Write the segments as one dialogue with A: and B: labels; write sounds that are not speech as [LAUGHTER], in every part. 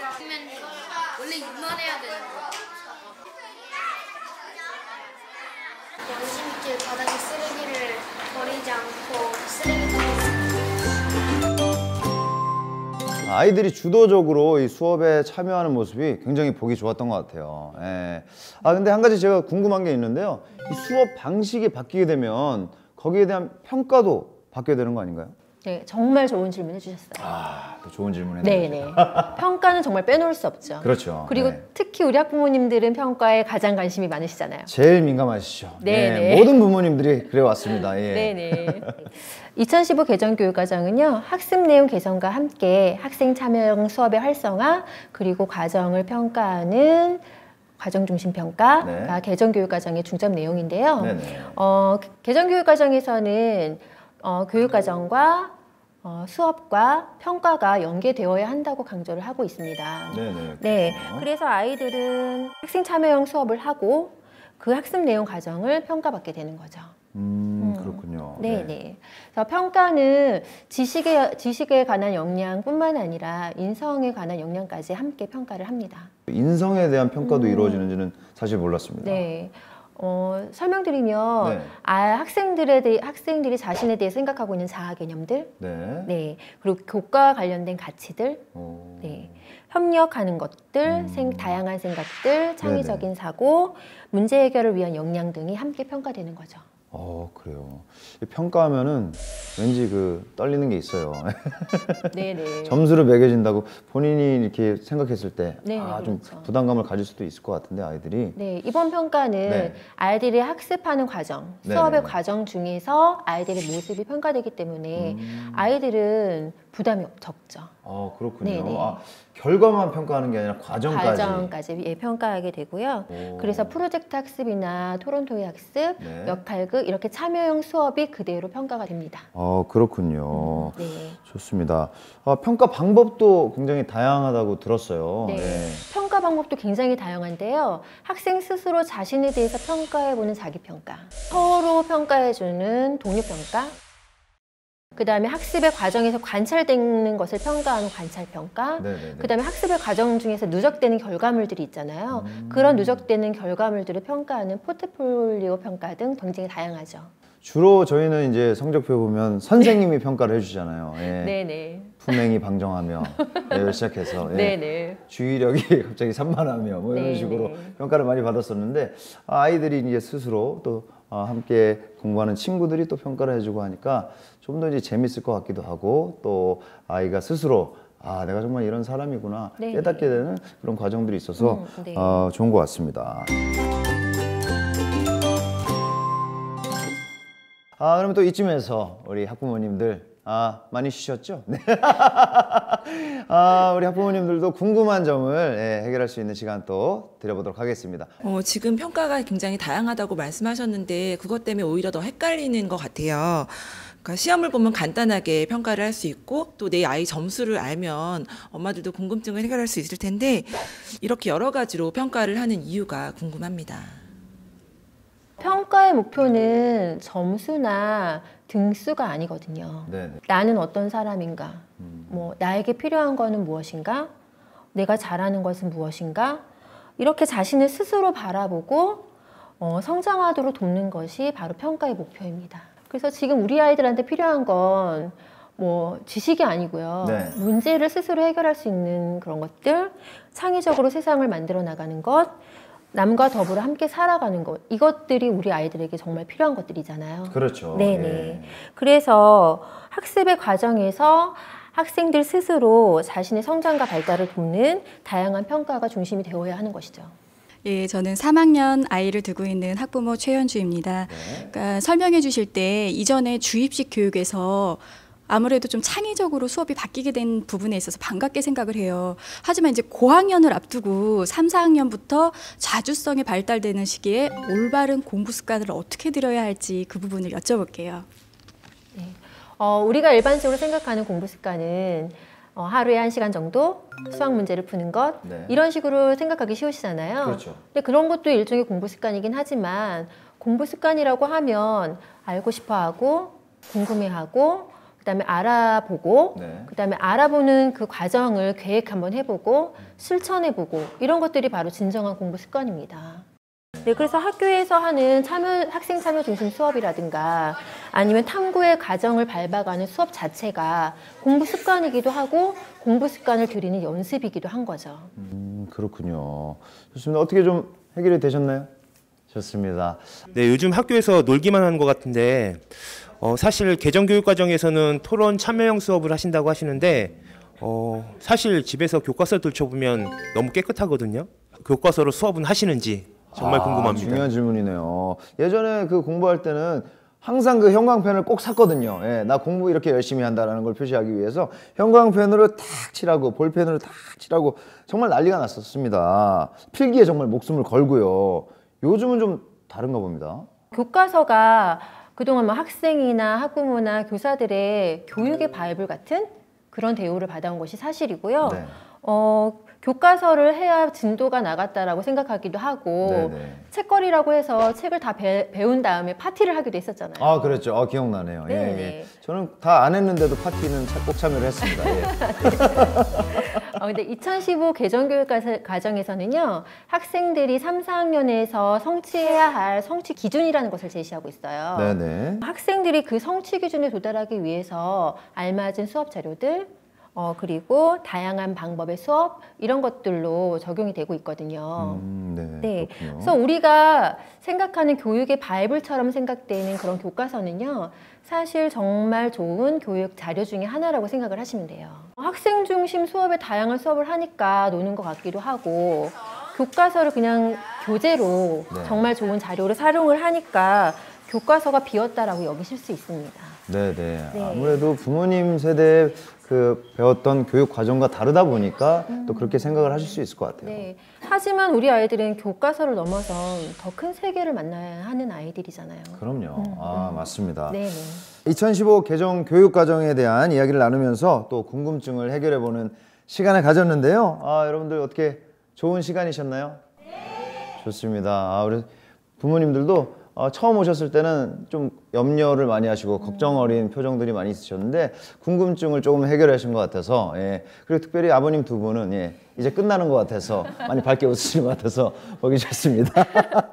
A: 그러면 원래 6만 해야 되는 거.
B: 양심 있게 바닥에 쓰레기를 버리지 않고 쓰레기통에
C: 아이들이 주도적으로 이 수업에 참여하는 모습이 굉장히 보기 좋았던 것 같아요. 예. 아 근데 한 가지 제가 궁금한 게 있는데요. 이 수업 방식이 바뀌게 되면 거기에 대한 평가도 바뀌게 되는 거 아닌가요?
D: 네, 정말 좋은 질문 해주셨어요.
C: 아, 또 좋은 질문이네요.
D: 네, 네. 평가는 정말 빼놓을 수 없죠.
C: 그렇죠.
D: 그리고
C: 네.
D: 특히 우리 학부모님들은 평가에 가장 관심이 많으시잖아요.
C: 제일 민감하시죠.
D: 네,
C: 예,
D: 네.
C: 모든 부모님들이 그래 왔습니다. 예.
D: 네네. 2015 개정 교육과정은요, 학습 내용 개선과 함께 학생 참여형 수업의 활성화, 그리고 과정을 평가하는 과정 중심 평가가
C: 네.
D: 개정교육과정의 중점 내용인데요.
C: 네네.
D: 어, 개정교육과정에서는 어, 교육과정과 어, 수업과 평가가 연계되어야 한다고 강조를 하고 있습니다.
C: 네네.
D: 네. 그래서 아이들은 학생 참여형 수업을 하고 그 학습 내용 과정을 평가받게 되는 거죠.
C: 음, 그렇군요.
D: 네, 네. 그래서 평가는 지식에 지식에 관한 역량뿐만 아니라 인성에 관한 역량까지 함께 평가를 합니다.
C: 인성에 대한 평가도
D: 음.
C: 이루어지는지는 사실 몰랐습니다.
D: 네. 어, 설명드리면
C: 네.
D: 아, 학생들에 대해 학생들이 자신에 대해 생각하고 있는 자아 개념들,
C: 네.
D: 네, 그리고 교과와 관련된 가치들,
C: 오.
D: 네, 협력하는 것들,
C: 음.
D: 생, 다양한 생각들, 창의적인 사고, 문제 해결을 위한 역량 등이 함께 평가되는 거죠.
C: 어, 그래요. 이 평가하면은 왠지 그 떨리는 게 있어요. [LAUGHS]
D: 네, 네.
C: 점수를 매겨진다고 본인이 이렇게 생각했을 때,
D: 네,
C: 아, 좀
D: 그렇죠.
C: 부담감을 가질 수도 있을 것 같은데, 아이들이.
D: 네, 이번 평가는
C: 네.
D: 아이들이 학습하는 과정,
C: 네,
D: 수업의
C: 네, 네.
D: 과정 중에서 아이들의 모습이 평가되기 때문에
C: 음.
D: 아이들은 부담이 적죠.
C: 어, 그렇군요.
D: 네, 네.
C: 아, 결과만 평가하는 게 아니라 과정까지.
D: 과정까지 예, 평가하게 되고요.
C: 오.
D: 그래서 프로젝트 학습이나 토론 토의 학습,
C: 네.
D: 역할극 이렇게 참여형 수업이 그대로 평가가 됩니다.
C: 어, 그렇군요.
D: 네.
C: 좋습니다. 아, 평가 방법도 굉장히 다양하다고 들었어요.
D: 네.
C: 예.
D: 평가 방법도 굉장히 다양한데요. 학생 스스로 자신에 대해서 평가해보는 자기평가, 서로 평가해주는 동료평가, 그 다음에 학습의 과정에서 관찰되는 것을 평가하는 관찰평가,
C: 네네네.
D: 그 다음에 학습의 과정 중에서 누적되는 결과물들이 있잖아요.
C: 음.
D: 그런 누적되는 결과물들을 평가하는 포트폴리오 평가 등 굉장히 다양하죠.
C: 주로 저희는 이제 성적표 보면 선생님이 평가를 해주잖아요. 예.
D: 네네.
C: 품행이 방정하며 예, 시작해서 예.
D: 네네.
C: 주의력이 [LAUGHS] 갑자기 산만하며 뭐 이런
D: 네,
C: 식으로
D: 네.
C: 평가를 많이 받았었는데 아, 아이들이 이제 스스로 또 어, 함께 공부하는 친구들이 또 평가를 해주고 하니까 좀 더 이제 재밌을 것 같기도 하고 또 아이가 스스로 아 내가 정말 이런 사람이구나
D: 네,
C: 깨닫게 되는 그런 과정들이 있어서
D: 음, 네.
C: 어, 좋은 것 같습니다. 아 그러면 또 이쯤에서 우리 학부모님들 아 많이 쉬셨죠? 네. [LAUGHS] 아 우리 학부모님들도 궁금한 점을 예, 해결할 수 있는 시간 또 드려보도록 하겠습니다.
E: 어, 지금 평가가 굉장히 다양하다고 말씀하셨는데 그것 때문에 오히려 더 헷갈리는 것 같아요. 그러니까 시험을 보면 간단하게 평가를 할 수 있고 또 내 아이 점수를 알면 엄마들도 궁금증을 해결할 수 있을 텐데 이렇게 여러 가지로 평가를 하는 이유가 궁금합니다.
D: 평가의 목표는 점수나 등수가 아니거든요.
C: 네네.
D: 나는 어떤 사람인가?
C: 음.
D: 뭐 나에게 필요한 거는 무엇인가? 내가 잘하는 것은 무엇인가? 이렇게 자신을 스스로 바라보고 어, 성장하도록 돕는 것이 바로 평가의 목표입니다. 그래서 지금 우리 아이들한테 필요한 건 뭐 지식이 아니고요.
C: 네.
D: 문제를 스스로 해결할 수 있는 그런 것들, 창의적으로 세상을 만들어 나가는 것, 남과 더불어 함께 살아가는 것, 이것들이 우리 아이들에게 정말 필요한 것들이잖아요.
C: 그렇죠.
D: 네네.
C: 예.
D: 그래서 학습의 과정에서 학생들 스스로 자신의 성장과 발달을 돕는 다양한 평가가 중심이 되어야 하는 것이죠.
F: 예, 저는 3학년 아이를 두고 있는 학부모 최현주입니다.
C: 네.
F: 그러니까 설명해 주실 때 이전에 주입식 교육에서 아무래도 좀 창의적으로 수업이 바뀌게 된 부분에 있어서 반갑게 생각을 해요. 하지만 이제 고학년을 앞두고 3, 4학년부터 자주성이 발달되는 시기에 올바른 공부 습관을 어떻게 들여야 할지 그 부분을 여쭤볼게요.
D: 어, 우리가 일반적으로 생각하는 공부 습관은 어, 하루에 한 시간 정도 수학 문제를 푸는 것
C: 네.
D: 이런 식으로 생각하기 쉬우시잖아요.
C: 그렇죠.
D: 근데 그런 것도 일종의 공부 습관이긴 하지만 공부 습관이라고 하면 알고 싶어 하고 궁금해 하고 그다음에 알아보고
C: 네.
D: 그다음에 알아보는 그 과정을 계획 한번 해보고 실천해보고 이런 것들이 바로 진정한 공부 습관입니다. 네, 그래서 학교에서 하는 참여, 학생 참여 중심 수업이라든가 아니면 탐구의 과정을 밟아가는 수업 자체가 공부 습관이기도 하고 공부 습관을 들이는 연습이기도 한 거죠.
C: 음, 그렇군요. 좋습니다. 어떻게 좀 해결이 되셨나요? 좋습니다.
G: 네, 요즘 학교에서 놀기만 하는 것 같은데 어, 사실 개정 교육 과정에서는 토론 참여형 수업을 하신다고 하시는데 어, 사실 집에서 교과서 들춰보면 너무 깨끗하거든요. 교과서로 수업은 하시는지 정말
C: 아,
G: 궁금합니다.
C: 중요한 질문이네요. 예전에 그 공부할 때는 항상 그 형광펜을 꼭 샀거든요. 예, 나 공부 이렇게 열심히 한다라는 걸 표시하기 위해서 형광펜으로 탁 칠하고 볼펜으로 탁 칠하고 정말 난리가 났었습니다. 필기에 정말 목숨을 걸고요. 요즘은 좀 다른가 봅니다.
D: 교과서가 그동안 뭐 학생이나 학부모나 교사들의 교육의 바이블 같은 그런 대우를 받아온 것이 사실이고요.
C: 네.
D: 어, 교과서를 해야 진도가 나갔다라고 생각하기도 하고
C: 네네.
D: 책거리라고 해서 책을 다 배, 배운 다음에 파티를 하기도 했었잖아요.
C: 아, 그랬죠. 아, 기억나네요. 예. 예. 저는 다 안 했는데도 파티는 차- 꼭 참여를 했습니다. 예. [LAUGHS]
D: 어, 근데 2015 개정교육 과- 과정에서는요, 학생들이 3, 4학년에서 성취해야 할 성취 기준이라는 것을 제시하고 있어요.
C: 네네.
D: 학생들이 그 성취 기준에 도달하기 위해서 알맞은 수업 자료들, 어, 그리고 다양한 방법의 수업, 이런 것들로 적용이 되고 있거든요.
C: 음, 네.
D: 네. 그래서 우리가 생각하는 교육의 바이블처럼 생각되는 그런 교과서는요, 사실 정말 좋은 교육 자료 중에 하나라고 생각을 하시면 돼요. 학생 중심 수업에 다양한 수업을 하니까 노는 것 같기도 하고, 교과서를 그냥 교재로
C: 네.
D: 정말 좋은 자료로 사용을 하니까 교과서가 비었다라고 여기실 수 있습니다.
C: 네네.
D: 네.
C: 아무래도 부모님 세대 그 배웠던 교육 과정과 다르다 보니까 또 그렇게 생각을 하실 수 있을 것 같아요.
D: 네. 하지만 우리 아이들은 교과서를 넘어서 더 큰 세계를 만나야 하는 아이들이잖아요.
C: 그럼요. 아, 맞습니다.
D: 네.
C: 2015 개정 교육 과정에 대한 이야기를 나누면서 또 궁금증을 해결해 보는 시간을 가졌는데요. 아, 여러분들 어떻게 좋은 시간이셨나요? 네. 좋습니다. 아, 우리 부모님들도 어, 처음 오셨을 때는 좀 염려를 많이 하시고 걱정 어린 표정들이 많이 있으셨는데 궁금증을 조금 해결하신 것 같아서 예. 그리고 특별히 아버님 두 분은 예. 이제 끝나는 것 같아서 많이 밝게 웃으시는 것 같아서 [LAUGHS] 보기 좋습니다.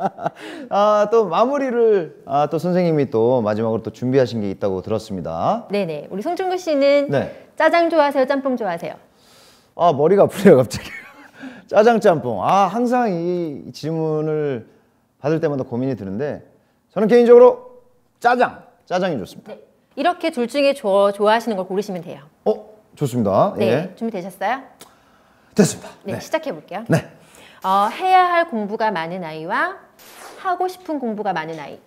C: [LAUGHS] 아, 또 마무리를 아, 또 선생님이 또 마지막으로 또 준비하신 게 있다고 들었습니다.
D: 네네. 우리 송중근 씨는
C: 네.
D: 짜장 좋아하세요? 짬뽕 좋아하세요?
C: 아 머리가 아프네요 갑자기 [LAUGHS] 짜장 짬뽕 아 항상 이 질문을 받을 때마다 고민이 드는데 저는 개인적으로 짜장 짜장이 좋습니다
D: 이렇게 둘 중에 좋아, 좋아하시는 걸 고르시면 돼요.
C: 어 좋습니다
D: 네.
C: 예
D: 준비되셨어요?
C: 됐습니다
D: 네.
C: 네,
D: 시작해 볼게요.
C: 네.
D: 어, 해야 할 공부가 많은 아이와 하고 싶은 공부가 많은 아이.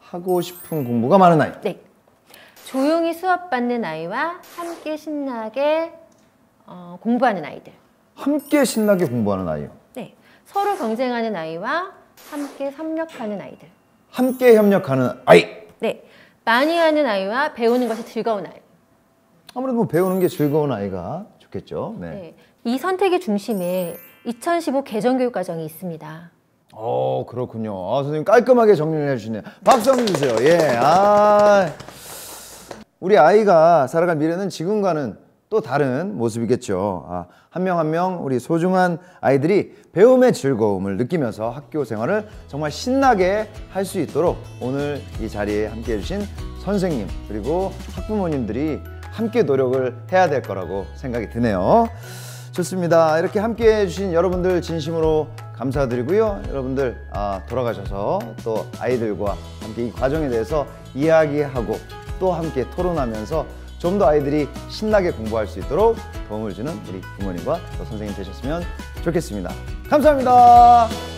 C: 하고 싶은 공부가 많은 아이
D: 네. 조용히 수업 받는 아이와 함께 신나게 어, 공부하는 아이들.
C: 함께 신나게 공부하는 아이요
D: 네. 서로 경쟁하는 아이와 함께 협력하는 아이들.
C: 함께 협력하는 아이
D: 네. 많이 하는 아이와 배우는 것이 즐거운 아이.
C: 아무래도 뭐 배우는 게 즐거운 아이가 좋겠죠 네.
D: 네. 이 선택의 중심에 2015 개정교육 과정이 있습니다.
C: 어 그렇군요 아 선생님 깔끔하게 정리를 해주시네요 박수 한번 주세요 예 아 우리 아이가 살아갈 미래는 지금과는 또 다른 모습이겠죠. 아, 한명 한 명 우리 소중한 아이들이 배움의 즐거움을 느끼면서 학교 생활을 정말 신나게 할 수 있도록 오늘 이 자리에 함께 해주신 선생님 그리고 학부모님들이 함께 노력을 해야 될 거라고 생각이 드네요. 좋습니다. 이렇게 함께 해주신 여러분들 진심으로 감사드리고요. 여러분들 아, 돌아가셔서 또 아이들과 함께 이 과정에 대해서 이야기하고 또 함께 토론하면서 좀 더 아이들이 신나게 공부할 수 있도록 도움을 주는 우리 부모님과 또 선생님 되셨으면 좋겠습니다. 감사합니다.